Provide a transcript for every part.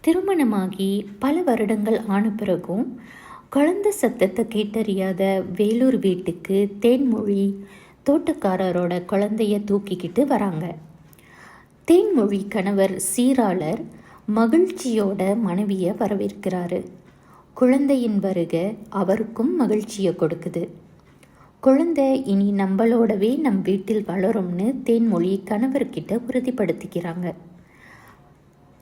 திருமணமாகி பல வருடங்கள் ஆன பிறகும் குழந்தை சத்தத்தை கேட்டறியாத வேலூர் வீட்டுக்கு தேன்மொழி தோட்டக்காரரோட குழந்தைய தூக்கிக்கிட்டு வராங்க. தேன்மொழி கணவர் சீராளர் மகிழ்ச்சியோட மனைவியை வரவேற்கிறாரு. குழந்தையின் வருக அவருக்கும் மகிழ்ச்சியை கொடுக்குது. குழந்தை இனி நம்மளோடவே நம் வீட்டில் வளரும்னு தேன்மொழி கணவர்கிட்ட உறுதிப்படுத்திக்கிறாங்க.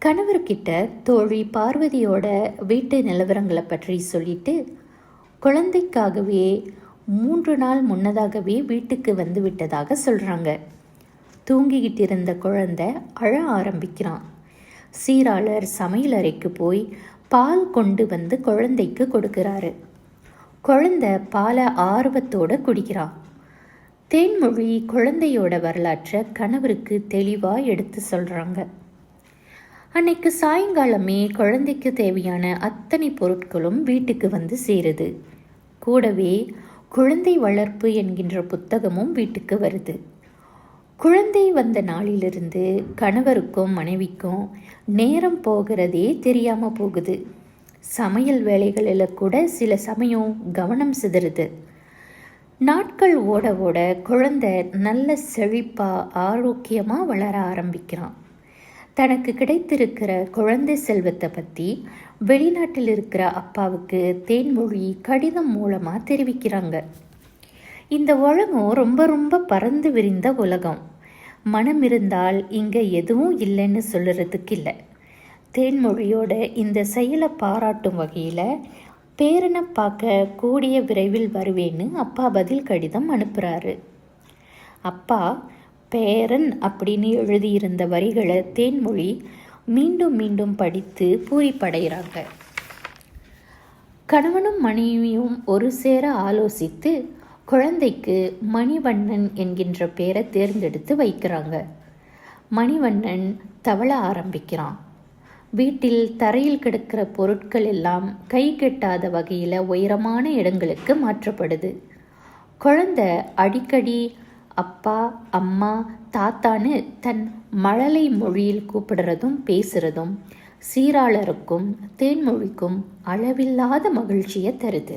கணவர்கிட்ட தோழி பார்வதியோட வீட்டு நிலவரங்களை பற்றி சொல்லிட்டு குழந்தைக்காகவே மூன்று நாள் முன்னதாகவே வீட்டுக்கு வந்து விட்டதாக சொல்கிறாங்க தூங்கிக்கிட்டு இருந்த குழந்தை அழ ஆரம்பிக்கிறான். சீராளர் சமையலறைக்கு போய் பால் கொண்டு வந்து குழந்தைக்கு கொடுக்கிறாரு. குழந்தை பாலை ஆர்வத்தோட குடிக்கிறான். தேன்மொழி குழந்தையோட வரலாற்றை கணவருக்கு தெளிவாக எடுத்து சொல்கிறாங்க அன்னைக்கு சாயங்காலமே குழந்தைக்கு தேவையான அத்தனை பொருட்களும் வீட்டுக்கு வந்து சேருது. கூடவே குழந்தை வளர்ப்பு என்கின்ற புத்தகமும் வீட்டுக்கு வருது. குழந்தை வந்த நாளிலிருந்து கணவருக்கும் மனைவிக்கும் நேரம் போகிறதே தெரியாமல் போகுது. சமையல் வேலைகளில் கூட சில சமயம் கவனம் சிதறுது. நாட்கள் ஓட ஓட குழந்தை நல்ல செழிப்பாக ஆரோக்கியமாக வளர ஆரம்பிக்கிறான். தனக்கு கிடைத்திருக்கிற குழந்தை செல்வத்தை பற்றி வெளிநாட்டில் இருக்கிற அப்பாவுக்கு தேன்மொழி கடிதம் மூலமாக தெரிவிக்கிறாங்க. இந்த உலகம் ரொம்ப ரொம்ப பறந்து விரிந்த உலகம். மனம் இருந்தால் இங்கே எதுவும் இல்லைன்னு சொல்லுறதுக்கு இல்லை. தேன்மொழியோட இந்த செயலை பாராட்டும் வகையில் பேரனை பார்க்க கூடிய விரைவில் வருவேன்னு அப்பா பதில் கடிதம் அனுப்புகிறாரு அப்பா பேரன் அப்படின்னு எழுதியிருந்த வரிகளை தேன்மொழி மீண்டும் மீண்டும் படித்து பூரிப்படைகிறாங்க. கணவனும் மனைவியும் ஒரு சேர ஆலோசித்து குழந்தைக்கு மணிவண்ணன் என்கின்ற பேரை தேர்ந்தெடுத்து வைக்கிறாங்க. மணிவண்ணன் தவள ஆரம்பிக்கிறான். வீட்டில் தரையில் கிடக்கிற பொருட்கள் எல்லாம் கை கெட்டாத வகையில் உயரமான இடங்களுக்கு மாற்றப்படுது. குழந்தை அடிக்கடி அப்பா அம்மா தாத்தான்னு தன் மழலை மொழியில் கூப்பிடுறதும் பேசுகிறதும் சீராளருக்கும் தேன்மொழிக்கும் அளவில்லாத மகிழ்ச்சியை தருது.